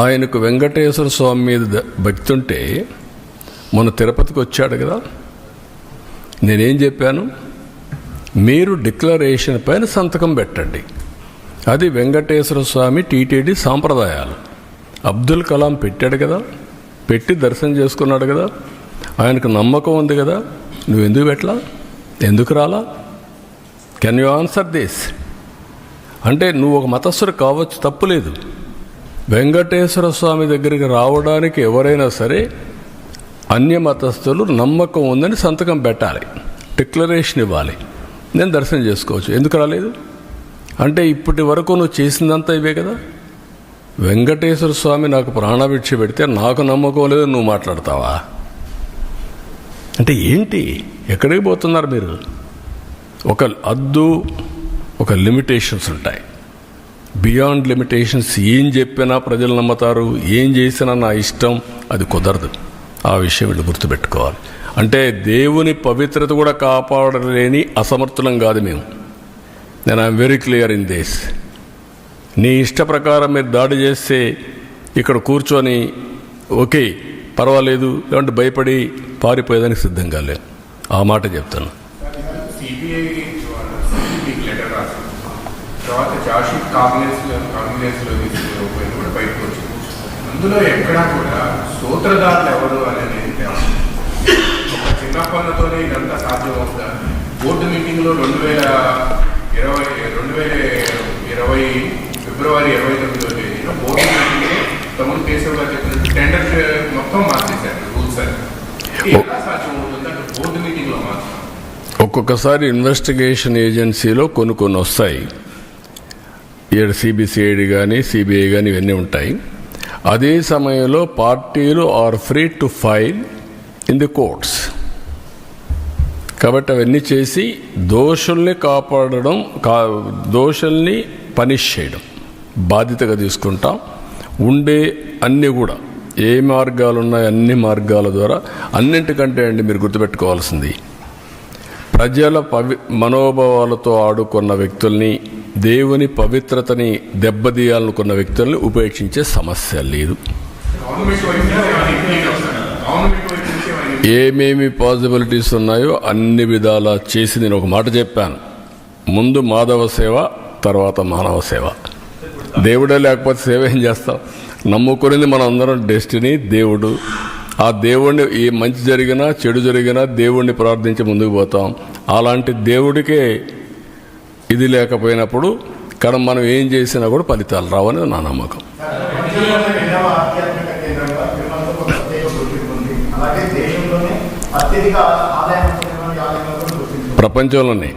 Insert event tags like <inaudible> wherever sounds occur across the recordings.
ఆయనకు వెంకటేశ్వర స్వామి మీద భక్తి ఉంటే మొన్న తిరుపతికి వచ్చాడు కదా. నేనేం చెప్పాను? మీరు డిక్లరేషన్ పైన సంతకం పెట్టండి. అది వెంకటేశ్వర స్వామి టీటీడీ సాంప్రదాయాలు. అబ్దుల్ కలాం పెట్టాడు కదా. పెట్టి దర్శనం చేసుకున్నాడు కదా. ఆయనకు నమ్మకం ఉంది కదా. నువ్వు ఎందుకు పెట్టలా? ఎందుకు రాలా? కెన్ యూ ఆన్సర్ దిస్ అంటే నువ్వు ఒక మతస్థుడు కావచ్చు తప్పులేదు వెంకటేశ్వర స్వామి దగ్గరికి రావడానికి ఎవరైనా సరే అన్య మతస్థులు నమ్మకం ఉందని సంతకం పెట్టాలి డిక్లరేషన్ ఇవ్వాలి. నేను దర్శనం చేసుకోవచ్చు. ఎందుకు రాలేదు? అంటే ఇప్పటి వరకు నువ్వు చేసిందంతా ఇవే కదా? వెంకటేశ్వర స్వామి నాకు ప్రాణభిక్ష పెడితే నాకు నమ్మకం లేదు నువ్వు మాట్లాడతావా? అంటే ఏంటి? ఎక్కడికి పోతున్నారు మీరు? ఒక అద్దు ఒక లిమిటేషన్స్ ఉంటాయి. బియాండ్ లిమిటేషన్స్ ఏం చెప్పినా ప్రజలు నమ్ముతారు ఏం చేసినా నా ఇష్టం అది కుదరదు. ఆ విషయం వీళ్ళు గుర్తుపెట్టుకోవాలి. అంటే దేవుని పవిత్రత కూడా కాపాడలేని అసమర్థులం కాదు మేము. నేను I'm very clear in this నీ ఇష్ట ప్రకారం మీరు దాడి చేస్తే ఇక్కడ కూర్చొని ఓకే పర్వాలేదు లేదంటే భయపడి పారిపోయేదానికి సిద్ధంగా లేదు ఆ మాట చెప్తాను. తర్వాత చార్జ్షీట్ కాంగ్రెస్ కాంగ్రెస్లో కూడా బయటకు వచ్చింది అందులో ఎక్కడా కూడా సూత్రధారులు ఎవరు అనేది ఒక చిన్న పనులతోనే ఇదంతా సాధ్యమవుతుందా? బోర్డు మీటింగ్లో రెండు వేల ఇరవై రెండు వేల ఇరవై ఫిబ్రవరి ఇరవై తొమ్మిదో తేదీన బోర్డు మీటింగ్లో తమ్ముడు కేశవ్ గారు చెప్పినట్టు టెండర్ మొత్తం మార్చేశారు రూల్స్ అని ఎలా సాధ్యమవుతుంది అంటే బోర్డు మీటింగ్లో మార్చారు ఒక్కొక్కసారి ఇన్వెస్టిగేషన్ ఏజెన్సీలో కొన్ని కొన్ని వస్తాయి. ఏడు సిబిసిఐడి కానీ సిబిఐ కానీ ఇవన్నీ ఉంటాయి. అదే సమయంలో పార్టీలు are free to file in the courts. కాబట్టి అవన్నీ చేసి దోషుల్ని కాపాడడం కా దోషుల్ని పనిష్ చేయడం. బాధ్యతగా తీసుకుంటాం. ఉండే అన్నీ కూడా ఏ మార్గాలు ఉన్నాయి అన్ని మార్గాల ద్వారా అన్నింటికంటే అండి మీరు గుర్తుపెట్టుకోవాల్సింది. ప్రజల పవి మనోభావాలతో ఆడుకున్న వ్యక్తుల్ని దేవుని పవిత్రతని దెబ్బతీయాలనుకున్న వ్యక్తుల్ని ఉపేక్షించే సమస్య లేదు. ఏమేమి పాసిబిలిటీస్ ఉన్నాయో అన్ని విధాలా చేసి నేను ఒక మాట చెప్పాను. ముందు మాధవ సేవ తర్వాత మానవ సేవ. దేవుడే లేకపోతే సేవ ఏం చేస్తాం? నమ్ముకునేది మనం అందరం డెస్టినీ దేవుడు. ఆ దేవుడిని ఏ మంచి జరిగినా చెడు జరిగినా దేవుణ్ణి ప్రార్థించి ముందుకు పోతాం. అలాంటి దేవుడికే ఇది లేకపోయినప్పుడు ఇక్కడ మనం ఏం చేసినా కూడా ఫలితాలు రావని నా నమ్మకం. ప్రపంచంలోనే.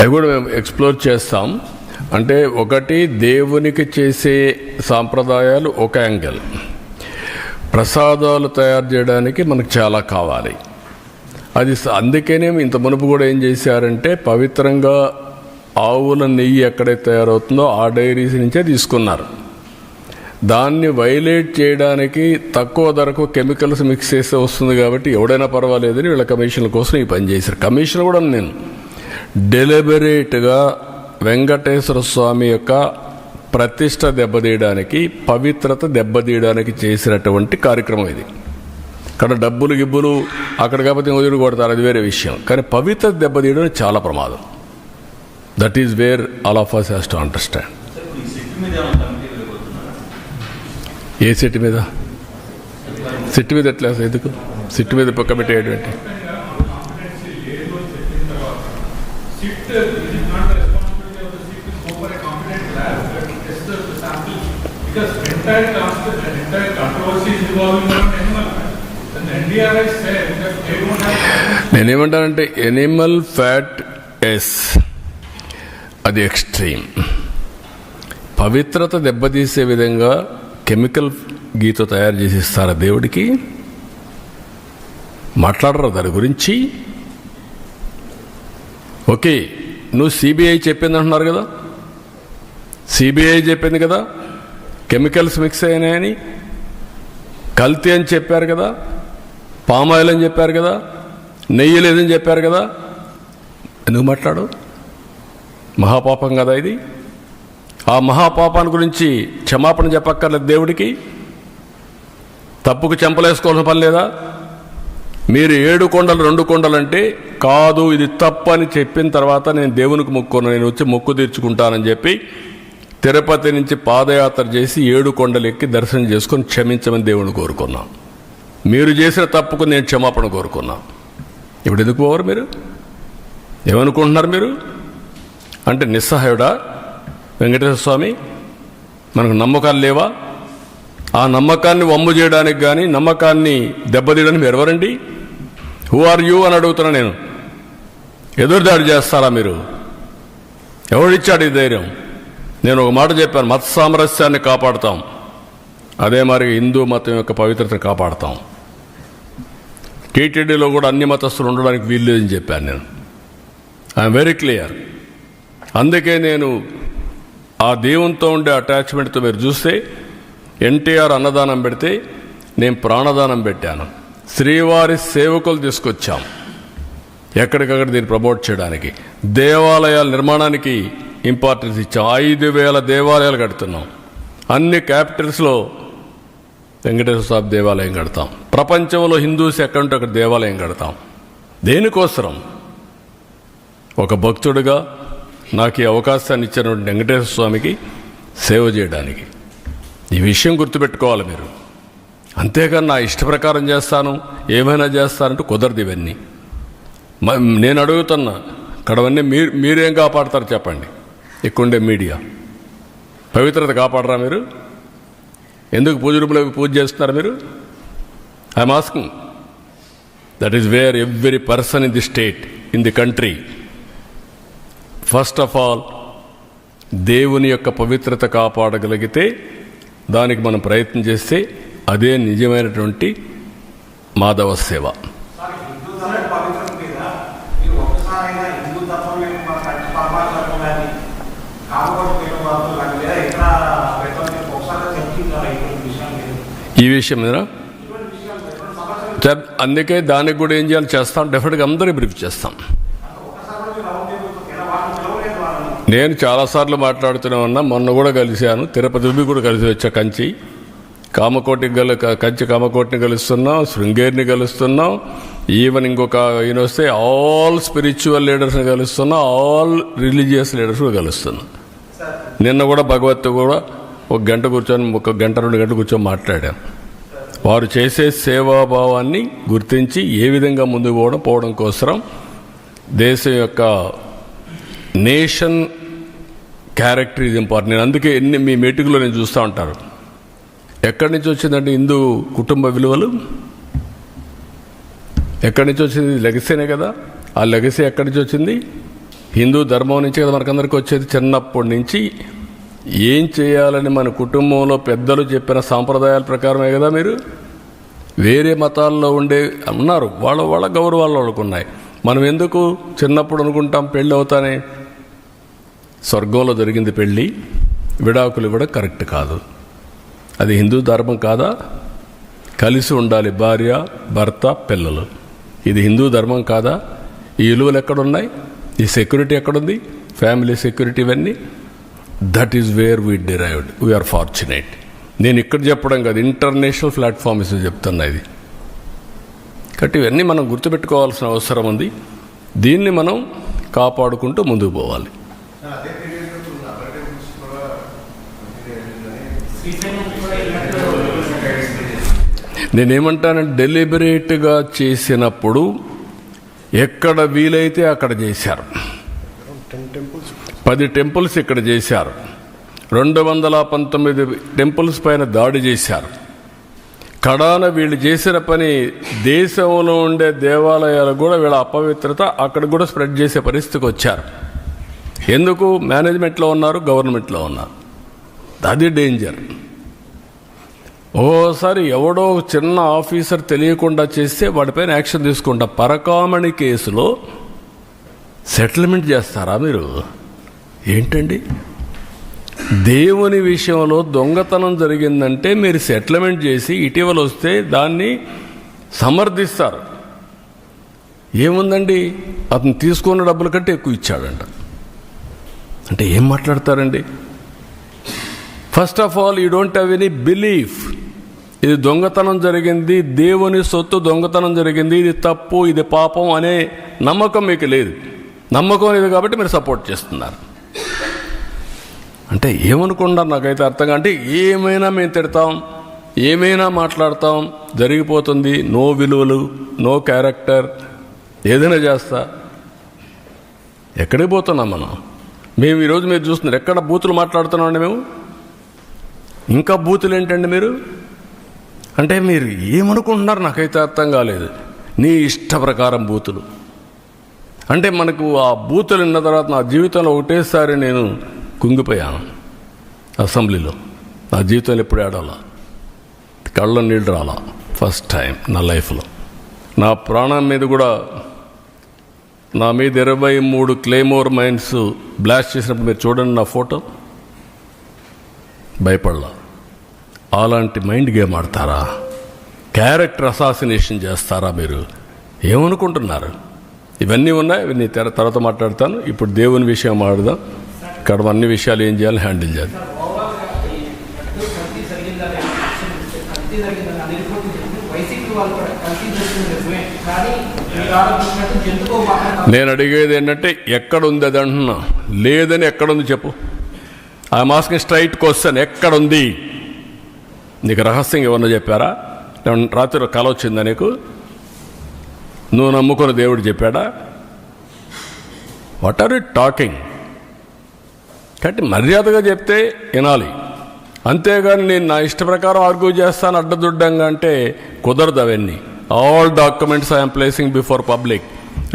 అవి కూడా మేము ఎక్స్ప్లోర్ చేస్తాం. అంటే ఒకటి దేవునికి చేసే సాంప్రదాయాలు ఒక యాంగిల్. ప్రసాదాలు తయారు చేయడానికి మనకు చాలా కావాలి. అది అందుకనే ఇంత మునుపు కూడా ఏం చేశారంటే పవిత్రంగా ఆవుల నెయ్యి ఎక్కడైతే తయారవుతుందో ఆ డైరీస్ నుంచే తీసుకున్నారు. దాన్ని వైలేట్ చేయడానికి తక్కువ ధరకు కెమికల్స్ మిక్స్ చేస్తే వస్తుంది కాబట్టి ఎవడైనా పర్వాలేదని వీళ్ళ కమిషన్ల కోసం ఈ పని చేశారు. కమిషన్ కూడా నేను. డెలిబరేట్గా వెంకటేశ్వర స్వామి యొక్క ప్రతిష్ట దెబ్బతీయడానికి పవిత్రత దెబ్బతీయడానికి చేసినటువంటి కార్యక్రమం ఇది. ఇక్కడ డబ్బులు గిబ్బులు అక్కడ కాకపోతే వదిలి కొడతారు అది వేరే విషయం. కానీ పవిత్ర దెబ్బతీయడం చాలా ప్రమాదం. That is where all of us has to understand a set మీద? సెట్ మీద ఎట్లా ఎందుకు? సెట్ మీద పక్క పెట్టేటువంటి Because entire the entire controversy is involving one animal. నేనేమంటానంటే ఎనిమల్ ఫ్యాట్ ఎస్ అది ఎక్స్ట్రీమ్ పవిత్రత దెబ్బతీసే విధంగా కెమికల్ గీత తయారు చేసి ఇస్తారా దేవుడికి మాట్లాడరు దాని గురించి ఓకే నువ్వు సిబిఐ చెప్పింది అంటున్నారు కదా సిబిఐ చెప్పింది కదా కెమికల్స్ మిక్స్ అయినాయని. కల్తీ అని చెప్పారు కదా. పామాయిల్ అని చెప్పారు కదా. నెయ్యి లేదని చెప్పారు కదా. ఎందుకు మాట్లాడు? మహాపాపం కదా ఇది. ఆ మహాపాపాన్ని గురించి క్షమాపణ చెప్పక్కర్లేదు దేవుడికి. తప్పుకు చెంపలేసుకోవాల్సిన పని లేదా? మీరు ఏడు కొండలు రెండు కొండలు అంటే కాదు ఇది తప్పు అని చెప్పిన తర్వాత నేను దేవునికి మొక్కున్నాను నేను వచ్చి మొక్కు తీర్చుకుంటానని చెప్పి తిరుపతి నుంచి పాదయాత్ర చేసి ఏడు కొండలు ఎక్కి దర్శనం చేసుకొని క్షమించమని దేవుని కోరుకున్నాం. మీరు చేసిన తప్పుకు నేను క్షమాపణ కోరుకున్నాం. ఇప్పుడు ఎందుకు పోవరు మీరు? ఏమనుకుంటున్నారు మీరు? అంటే నిస్సహాయుడా? వెంకటేశ్వర స్వామి మనకు నమ్మకాలు లేవా? ఆ నమ్మకాన్ని వమ్ము చేయడానికి కానీ నమ్మకాన్ని దెబ్బతీయడానికి మీరు ఎవరండి? హూ ఆర్ యూ అని అడుగుతున్నా నేను. ఎదురుదాడి చేస్తారా మీరు? ఎవరిచ్చాడు ఈ ధైర్యం? నేను ఒక మాట చెప్పాను మత సామరస్యాన్ని కాపాడుతాం. అదే మరి హిందూ మతం యొక్క పవిత్రతను కాపాడుతాం. టీటీడీలో కూడా అన్ని మతస్థులు ఉండడానికి వీల్లేదని చెప్పాను నేను. ఐఎమ్ వెరీ క్లియర్ అందుకే నేను ఆ దేవునితో ఉండే అటాచ్మెంట్తో మీరు చూస్తే ఎన్టీఆర్ అన్నదానం పెడితే నేను ప్రాణదానం పెట్టాను. శ్రీవారి సేవకులు తీసుకొచ్చాం. ఎక్కడికక్కడ దీన్ని ప్రమోట్ చేయడానికి. దేవాలయాల నిర్మాణానికి ఇంపార్టెన్స్ ఇచ్చాం. ఐదు వేల దేవాలయాలు కడుతున్నాం. అన్ని క్యాపిటల్స్లో వెంకటేశ్వర స్వామి దేవాలయం కడతాం. ప్రపంచంలో హిందూస్ ఎక్కడుంటే అక్కడ దేవాలయం కడతాం. దేనికోసరం? ఒక భక్తుడిగా నాకు ఈ అవకాశాన్ని ఇచ్చినటువంటి వెంకటేశ్వర స్వామికి సేవ చేయడానికి. ఈ విషయం గుర్తుపెట్టుకోవాలి మీరు. అంతేకాని నా ఇష్ట ప్రకారం చేస్తాను ఏమైనా చేస్తానంటూ కుదరదు ఇవన్నీ. మ- నేను అడుగుతున్నా అక్కడవన్నీ మీరు మీరేం కాపాడతారు చెప్పండి. ఇక్కడుండే మీడియా. పవిత్రత కాపాడరా మీరు? ఎందుకు పూజ రూపంలో పూజ చేస్తున్నారు మీరు? I'm asking that is where every person in the state in the country first of all దేవుని యొక్క పవిత్రత కాపాడగలిగితే దానికి మనం ప్రయత్నం చేస్తే అదే నిజమైనటువంటి మాధవ సేవ సార్ హిందూ ధర్మ పవిత్రత మీద మీరు ఒక్కసారైనా హిందూ తత్వం యొక్క మన కంటి పరమాత్మ కానీ కామకోటి పేరు వాళ్ళు కానీ లేదా ఇతర పెద్దలు ఒకసారి చర్చించారు ఇటువంటి విషయం లేదు ఈ విషయం మీద? అందుకే దానికి కూడా ఏం చేయాలి? చేస్తాం. డెఫినెట్గా అందరూ బ్రీఫ్ చేస్తాం. నేను చాలాసార్లు మాట్లాడుతూనే ఉన్నా. మొన్న కూడా కలిశాను. తిరుపతి కూడా కలిసి వచ్చా కంచి. కామకోటికి గల కంచి కామకోటిని కలుస్తున్నాం. శృంగేరిని కలుస్తున్నాం. ఈవెన్ ఇంకొక ఈయన వస్తే ఆల్ స్పిరిచువల్ లీడర్స్ని కలుస్తున్నాం. ఆల్ రిలీజియస్ లీడర్స్ కూడా కలుస్తున్నాం. నిన్న కూడా భగవత్ కూడా ఒక గంట కూర్చొని ఒక గంట రెండు గంటలు కూర్చొని మాట్లాడాను. వారు చేసే సేవాభావాన్ని గుర్తించి ఏ విధంగా ముందుకు పోవడం పోవడం కోసం దేశం యొక్క నేషన్ క్యారెక్టర్ ఇది ఇంపార్టెంట్. నేను అందుకే ఎన్ని మీ మెటుకులో నేను చూస్తూ ఉంటారు ఎక్కడి నుంచి వచ్చిందంటే హిందూ కుటుంబ విలువలు? ఎక్కడి నుంచి వచ్చింది? లెగసీనే కదా. ఆ లెగసీ ఎక్కడి నుంచి వచ్చింది? హిందూ ధర్మం నుంచి కదా మనకందరికీ వచ్చేది. చిన్నప్పటి నుంచి ఏం చేయాలని మన కుటుంబంలో పెద్దలు చెప్పిన సాంప్రదాయాల ప్రకారమే కదా మీరు? వేరే మతాల్లో ఉండే ఉన్నారు. వాళ్ళ వాళ్ళ గౌరవాలు వాళ్ళకు ఉన్నాయి. మనం ఎందుకు చిన్నప్పుడు అనుకుంటాం పెళ్ళి అవుతానే? స్వర్గంలో జరిగింది పెళ్ళి విడాకులు కూడా కరెక్ట్ కాదు. అది హిందూ ధర్మం కాదా? కలిసి ఉండాలి భార్య భర్త పిల్లలు. ఇది హిందూ ధర్మం కాదా? ఈ విలువలు ఎక్కడున్నాయి? ఈ సెక్యూరిటీ ఎక్కడుంది? ఫ్యామిలీ సెక్యూరిటీ ఇవన్నీ? That is where we derived we're fortunate నేను ఇక్కడ చెప్పడం కాదు ఇంటర్నేషనల్ ప్లాట్ఫామ్స్ చెప్తున్నా ఇది. కాబట్టి ఇవన్నీ మనం గుర్తుపెట్టుకోవాల్సిన అవసరం ఉంది. దీన్ని మనం కాపాడుకుంటూ ముందుకు పోవాలి. నేనేమంటానంటే డెలిబరేట్గా చేసినప్పుడు ఎక్కడ వీలైతే అక్కడ చేశారు. పది టెంపుల్స్ ఇక్కడ చేశారు. రెండు వందల పంతొమ్మిది టెంపుల్స్ పైన దాడి చేశారు. కడాన వీళ్ళు చేసిన పని దేశంలో ఉండే దేవాలయాలు కూడా వీళ్ళ అపవిత్రత అక్కడ కూడా స్ప్రెడ్ చేసే పరిస్థితికి వచ్చారు. ఎందుకు? మేనేజ్మెంట్లో ఉన్నారు గవర్నమెంట్లో ఉన్నారు. అది డేంజర్. ఓసారి ఎవడో చిన్న ఆఫీసర్ తెలియకుండా చేస్తే వాడిపైన యాక్షన్ తీసుకుంటా. పరకామణి కేసులో సెటిల్మెంట్ చేస్తారా మీరు? ఏంటండి? దేవుని విషయంలో దొంగతనం జరిగిందంటే మీరు సెటిల్మెంట్ చేసి ఇటీవల వస్తే దాన్ని సమర్థిస్తారు. ఏముందండి? అతను తీసుకున్న డబ్బుల కంటే ఎక్కువ ఇచ్చాడంట. అంటే ఏం మాట్లాడతారండి? First of all you don't have any belief ఇది దొంగతనం జరిగింది దేవుని సొత్తు దొంగతనం జరిగింది ఇది తప్పు ఇది పాపం అనే నమ్మకం మీకు లేదు. నమ్మకం లేదు కాబట్టి మీరు సపోర్ట్ చేస్తున్నారు. అంటే ఏమనుకుంటారు నాకైతే అర్థం అంటే ఏమైనా మేము తిడతాం ఏమైనా మాట్లాడతాం జరిగిపోతుంది నో విలువలు నో క్యారెక్టర్ ఏదైనా చేస్తా. ఎక్కడికి పోతున్నాం మనం? మేము ఈరోజు మీరు చూస్తున్నారు ఎక్కడ బూతులు మాట్లాడుతున్నామండి మేము? ఇంకా బూతులు ఏంటండి మీరు? అంటే మీరు ఏమనుకుంటున్నారు నాకైతే అర్థం కాలేదు. నీ ఇష్ట ప్రకారం బూతులు. అంటే మనకు ఆ బూతులు విన్న తర్వాత నా జీవితంలో ఒకటేసారి నేను కుంగిపోయాను అసెంబ్లీలో. నా జీవితంలో ఎప్పుడు ఆడాలా కళ్ళ నీళ్ళు రాలా? ఫస్ట్ టైం నా లైఫ్లో. నా ప్రాణం మీద కూడా నా మీద ఇరవై మూడు క్లెయిమోర్ మైన్స్ బ్లాస్ట్ చేసినప్పుడు మీరు చూడండి నా ఫోటో. భయపడలా. అలాంటి మైండ్ గేమ్ ఆడతారా? క్యారెక్టర్ అసాసినేషన్ చేస్తారా మీరు? ఏమనుకుంటున్నారు? ఇవన్నీ ఉన్నాయి ఇవన్నీ తర్వాత మాట్లాడతాను. ఇప్పుడు దేవుని విషయం ఆడదాం. ఇక్కడ అన్ని విషయాలు ఏం చేయాలి? హ్యాండిల్ చేయాలి. నేను అడిగేది ఏంటంటే ఎక్కడ ఉంది అది అంటున్నా. లేదని ఎక్కడుంది చెప్పు. ఆ మాస్క్ స్ట్రైట్ క్వశ్చన్ ఎక్కడుంది? నీకు రహస్యం ఏమన్నా చెప్పారా? రాత్రిలో రాత్రి కల వచ్చిందా నీకు? నువ్వు నమ్ముకున్న దేవుడు చెప్పాడా? వాట్ ఆర్ యూ టాకింగ్ కాబట్టి మర్యాదగా చెప్తే వినాలి. అంతేగాని నేను నా ఇష్ట ప్రకారం ఆర్గ్యూ చేస్తాను అడ్డదుడ్డంగా అంటే కుదరదు అవన్నీ. All documents I'm placing before public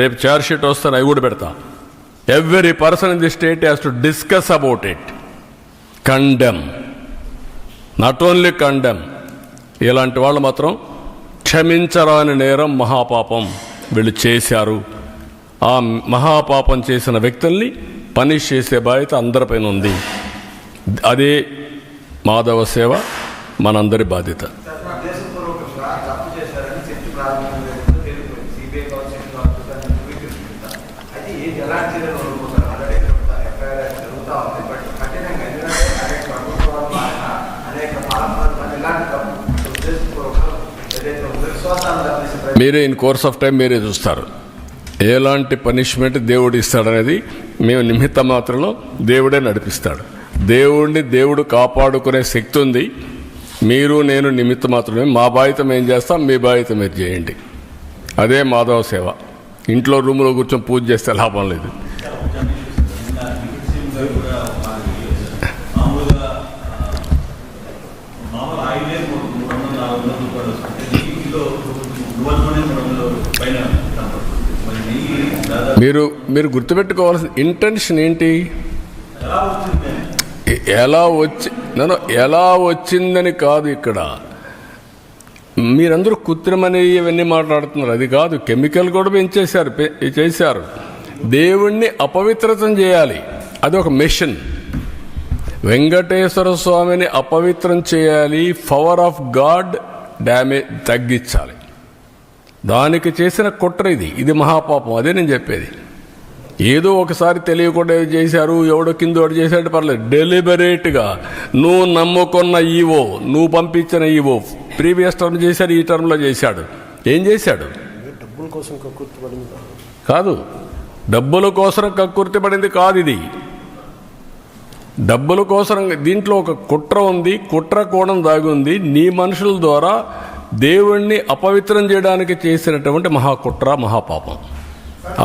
రేపు చార్జ్ షీట్ వస్తాను అవి కూడా పెడతా. Every person in the state has to discuss about it condemn not only condemn ఇలాంటి వాళ్ళు మాత్రం క్షమించరాని నేరం మహాపాపం వీళ్ళు చేశారు. ఆ మహాపాపం చేసిన వ్యక్తుల్ని పనిష్ చేసే బాధ్యత అందరిపైన ఉంది. అదే మాధవ సేవ మనందరి బాధ్యత. మీరే ఇన్ కోర్స్ ఆఫ్ టైం మీరే చూస్తారు. ఎలాంటి పనిష్మెంట్ దేవుడు ఇస్తాడనేది మేము నిమిత్త మాత్రంలో దేవుడే నడిపిస్తాడు. దేవుడిని దేవుడు కాపాడుకునే శక్తి ఉంది. మీరు నేను నిమిత్త మాత్రమే. మా బాధ్యత ఏం చేస్తాం? మీ బాధ్యత మీరు చేయండి. అదే మాధవ సేవ. ఇంట్లో రూమ్లో కూర్చొని పూజ చేస్తే లాభం లేదు మామూలుగా మామూలు ఆయిలే మూడు మూడు వందల నాలుగు వందల రూపాయలు వస్తుంది నెయ్యి కిలో మూడు వందల మూడు వందల పైన కనపడుతుంది మరి నెయ్యి దాదాపు మీరు మీరు గుర్తుపెట్టుకోవాల్సిన ఇంటెన్షన్ ఏంటి? ఎలా వచ్చి నన్ను ఎలా వచ్చిందని కాదు ఇక్కడ. మీరందరూ కృత్రిమని ఇవన్నీ మాట్లాడుతున్నారు. అది కాదు కెమికల్ కూడా పెంచేశారు చేశారు. దేవుణ్ణి అపవిత్రతం చేయాలి. అది ఒక మిషన్ వెంకటేశ్వర స్వామిని అపవిత్రం చేయాలి. పవర్ ఆఫ్ గాడ్ డ్యామేజ్ తగ్గించాలి. దానికి చేసిన కుట్ర ఇది. ఇది మహాపాపం. అదే నేను చెప్పేది. ఏదో ఒకసారి తెలియకుండా చేశారు? ఎవడో కింద ఒకటి చేశాడు పర్లేదు. డెలిబరేట్గా నువ్వు నమ్ముకున్న ఈవో నువ్వు పంపించిన ఈవో ప్రీవియస్ టర్మ్ చేశాడు ఈ టర్మ్లో చేశాడు. ఏం చేశాడు? కాదు. డబ్బుల కోసం కక్కుర్తి పడింది కాదు ఇది. డబ్బుల కోసం దీంట్లో ఒక కుట్ర ఉంది కుట్ర కోణం దాగి ఉంది. నీ మనుషుల ద్వారా దేవుణ్ణి అపవిత్రం చేయడానికి చేసినటువంటి మహాకుట్ర మహాపాపం.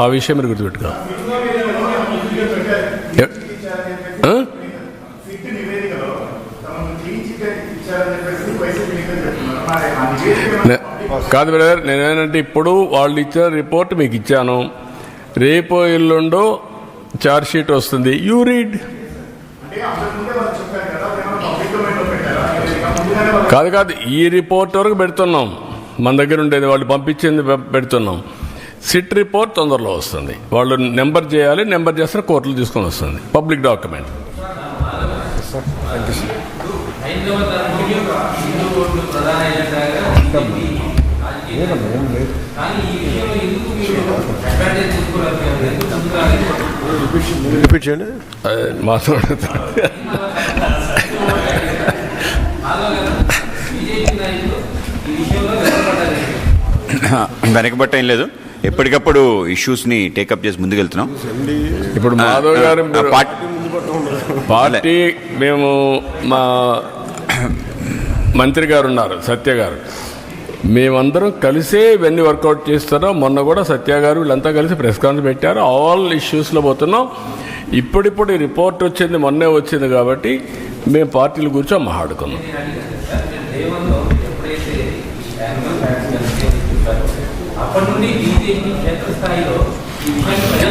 ఆ విషయం మీరు గుర్తుపెట్టుకో. కాదు బ్రదర్ నేనేంటంటే ఇప్పుడు వాళ్ళు ఇచ్చిన రిపోర్ట్ మీకు ఇచ్చాను. రేపో ఎల్లుండో చార్జ్ షీట్ వస్తుంది. యూ రీడ్ అంటే అంతకుముందే వాళ్ళు చెప్పారు కదా ఏమైనా పబ్లిక్ డొమైన్లో పెట్టారా నివేదిక ముందుగానే వాళ్ళు కాదు కాదు. ఈ రిపోర్ట్ వరకు పెడుతున్నాం. మన దగ్గర ఉండేది వాళ్ళు పంపించింది పెడుతున్నాం. సిట్ రిపోర్ట్ తొందరలో వస్తుంది. వాళ్ళు నెంబర్ చేయాలి నెంబర్ చేస్తే కోర్టులు తీసుకొని వస్తుంది. Public document. హైందవ <laughs> <laughs> వెనకబట్ట ఏం లేదు. ఎప్పటికప్పుడు ఇష్యూస్ని టేకప్ చేసి ముందుకెళ్తున్నాం. ఇప్పుడు మాధవ్ గారు పార్ట్- పార్టీ మేము మా మంత్రి గారు ఉన్నారు సత్య గారు. మేమందరం కలిసే ఇవన్నీ వర్కౌట్ చేస్తున్నాం. మొన్న కూడా సత్య గారు వీళ్ళంతా కలిసి ప్రెస్ కాన్ఫరెన్స్ పెట్టారు. ఆల్ ఇష్యూస్లో పోతున్నాం. ఇప్పుడిప్పుడు ఈ రిపోర్ట్ వచ్చింది మొన్నే వచ్చింది కాబట్టి మేము పార్టీల గురించి మాట్లాడుకున్నాం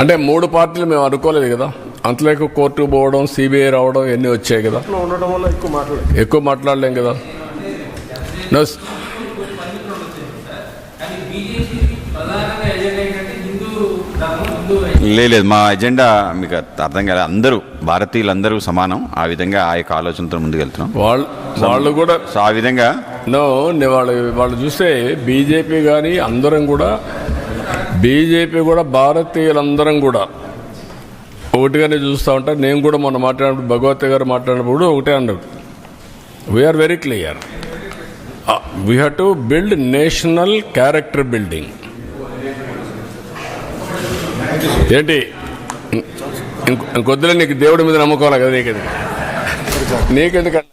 అంటే మూడు పార్టీలు మేము అనుకోలేదు కదా. అంతలోకి కోర్టు పోవడం సిబిఐ రావడం ఇవన్నీ వచ్చాయి కదా. వల్ల ఎక్కువ మాట్లాడలేదు. ఎక్కువ మాట్లాడలేం కదా. లేదు మా ఎజెండా మీకు అర్థం కాలేదు అందరూ భారతీయులందరూ సమానం. ఆ విధంగా ఆ యొక్క ఆలోచనతో ముందుకెళ్తున్నాం. వాళ్ళు వాళ్ళు కూడా సో ఆ విధంగా నో నే- వాళ్ళు వాళ్ళు చూస్తే బీజేపీ కానీ అందరం కూడా బీజేపీ కూడా భారతీయులందరం కూడా ఒకటిగానే చూస్తూ ఉంటారు నేను కూడా మొన్న మాట్లాడినప్పుడు భగవత్ గారు మాట్లాడినప్పుడు ఒకటే అన్నాడు. We're very clear we have to build national character building ఏంటి? ఇంకొద్దులే నీకు దేవుడి మీద నమ్ముకోవాలి కదా నీకెందుకు? నీకెందుకంటే